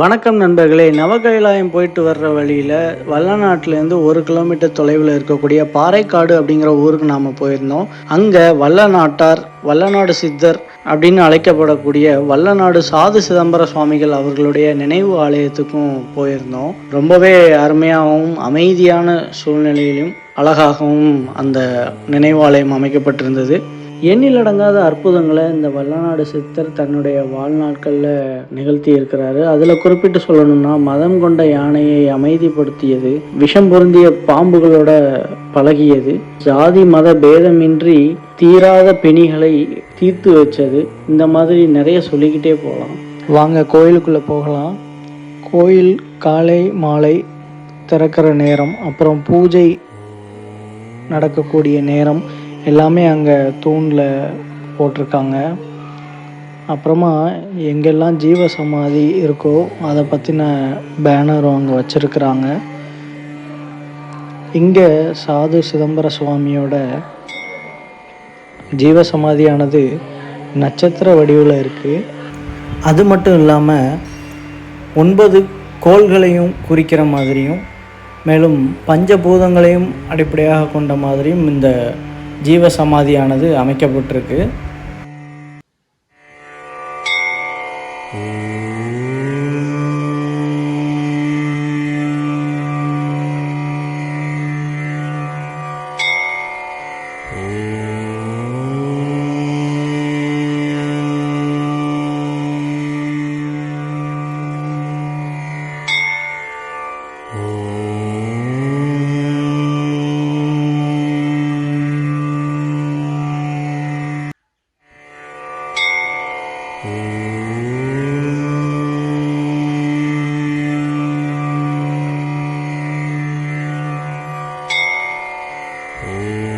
வணக்கம் நண்பர்களே நவகைலாயம் போயிட்டு வர்ற வழியில் வல்லநாட்டிலேருந்து ஒரு கிலோமீட்டர் தொலைவில் இருக்கக்கூடிய பாறைக்காடு அப்படிங்கிற ஊருக்கு நாம் போயிருந்தோம். அங்கே வல்லநாட்டார் வல்லநாடு சித்தர் அப்படின்னு அழைக்கப்படக்கூடிய வல்லநாடு சாது சிதம்பர சுவாமிகள் அவர்களுடைய நினைவு ஆலயத்துக்கும் போயிருந்தோம். ரொம்பவே அருமையாகவும் அமைதியான சூழ்நிலையிலும் அழகாகவும் அந்த நினைவாலயம் அமைக்கப்பட்டிருந்தது. எண்ணிலடங்காத அற்புதங்களை இந்த வல்லநாடு சித்தர் தன்னுடைய வாழ்நாட்களில் நிகழ்த்தி இருக்கிறாரு அதில் குறிப்பிட்டு சொல்லணும்னா மதம் கொண்ட யானையை அமைதிப்படுத்தியது விஷம் பொருந்திய பாம்புகளோட பழகியது ஜாதி மத பேதமின்றி தீராத பிணிகளை தீர்த்து வச்சது. இந்த மாதிரி நிறைய சொல்லிக்கிட்டே போகலாம். வாங்க கோயிலுக்குள்ளே போகலாம். கோயில் காலை மாலை திறக்கிற நேரம் அப்புறம் பூஜை நடக்கக்கூடிய நேரம். எல்லாமே அங்கே தூணில் போட்டிருக்காங்க. அப்புறமா எங்கெல்லாம் ஜீவ சமாதி இருக்கோ அதை பற்றின பேனரும் அங்கே வச்சுருக்குறாங்க. இங்கே சாது சிதம்பர சுவாமியோட ஜீவ சமாதியானது நட்சத்திர வடிவில் இருக்குது அது மட்டும் இல்லாமல் ஒன்பது கோள்களையும் குறிக்கிற மாதிரியும் மேலும் பஞ்சபூதங்களையும் அடிப்படையாக கொண்ட மாதிரியும் இந்த ஜீவ சமாதியானது அமைக்கப்பட்டிருக்கு Oh.